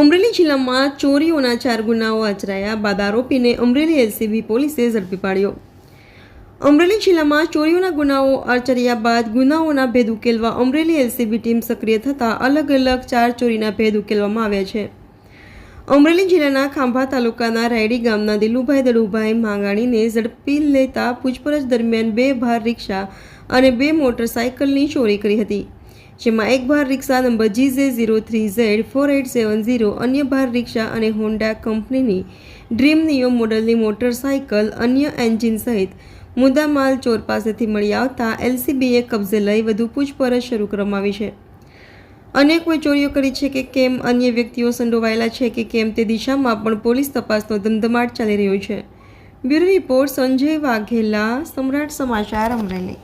અમરેલી જિલ્લામાં ચોરીઓના ચાર ગુનાઓ આચરાયા બાદ આરોપીને અમરેલી એલસીબી પોલીસે ઝડપી પાડ્યો. અમરેલી જિલ્લામાં ચોરીઓના ગુનાઓ આચર્યા બાદ ગુનાઓના ભેદ ઉકેલવા અમરેલી એલસીબી ટીમ સક્રિય થતાં અલગ અલગ ચાર ચોરીના ભેદ ઉકેલવામાં આવ્યા છે. અમરેલી જિલ્લાના ખાંભા તાલુકાના રાયડી ગામના દિલુભાઈ દડુભાઈ માંગાણીને ઝડપી લેતા પૂછપરછ દરમિયાન બે ભાર રિક્ષા અને બે મોટરસાયકલની ચોરી કરી હતી. જેમાં એક ભાર રિક્ષા number GJ zero three Z four eight seven zero અન્ય ભાર રિક્ષા અને હોન્ડા કંપનીની ડ્રીમ નિયો મોડલની મોટરસાયકલ, અન્ય એન્જિન સહિત મુદ્દામાલ ચોર પાસેથી મળી આવતા એલસીબીએ કબજે લઈ વધુ પૂછપરછ શરૂ કરવામાં છે. અન્ય કોઈ ચોરીઓ કરી છે કે કેમ અન્ય વ્યક્તિઓ સંડોવાયેલા છે કે કેમ તે દિશામાં પણ પોલીસ તપાસનો ધમધમાટ ચાલી રહ્યો છે. બ્યુરો રિપોર્ટ સંજય વાઘેલા, સમ્રાટ સમાચાર અમરેલી.